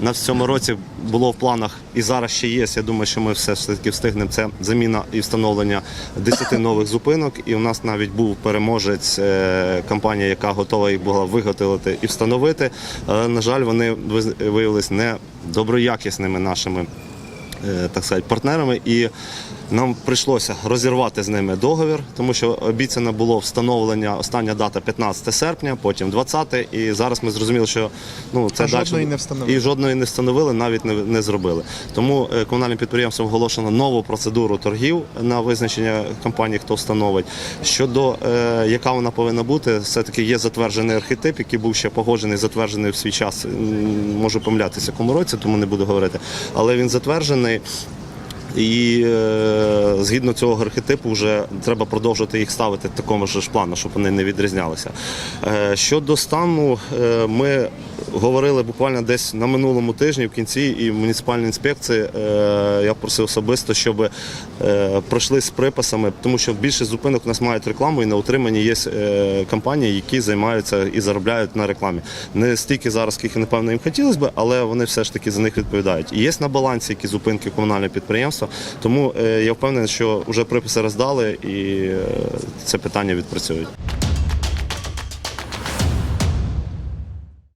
на цьому році було в планах і зараз ще є. Я думаю, що ми все ж таки встигнемо. Це заміна і встановлення 10 нових зупинок. І у нас навіть був переможець е, компанія, яка готова їх була виготовити і встановити. Але, на жаль, вони виявилися не доброякісними нашими так сказати, партнерами, і нам прийшлося розірвати з ними договір, тому що обіцяно було встановлення. Остання дата 15 серпня, потім 20, і зараз ми зрозуміли, що ну це А далі жодної не встановили. і жодної не встановили, навіть не, не зробили. Тому е, комунальним підприємством оголошено нову процедуру торгів на визначення компанії, хто встановить. Щодо е, яка вона повинна бути, все таки є затверджений архетип, який був ще погоджений, затверджений в свій час. Можу помилятися в якому році, тому не буду говорити. Але він затверджений. І е, згідно цього архетипу вже треба продовжити їх ставити такому ж плану, щоб вони не відрізнялися. Е, щодо стану, е, ми говорили буквально десь на минулому тижні в кінці, і муніципальні інспекції е, я просив особисто, щоб е, пройшли з приписами, тому що більшість зупинок у нас мають рекламу, і на утриманні є е, компанії, які займаються і заробляють на рекламі. Не стільки зараз, скільки напевно їм хотілося б, але вони все ж таки за них відповідають. І є на балансі які зупинки комунального підприємства. Тому я впевнений, що вже приписи роздали і це питання відпрацюють.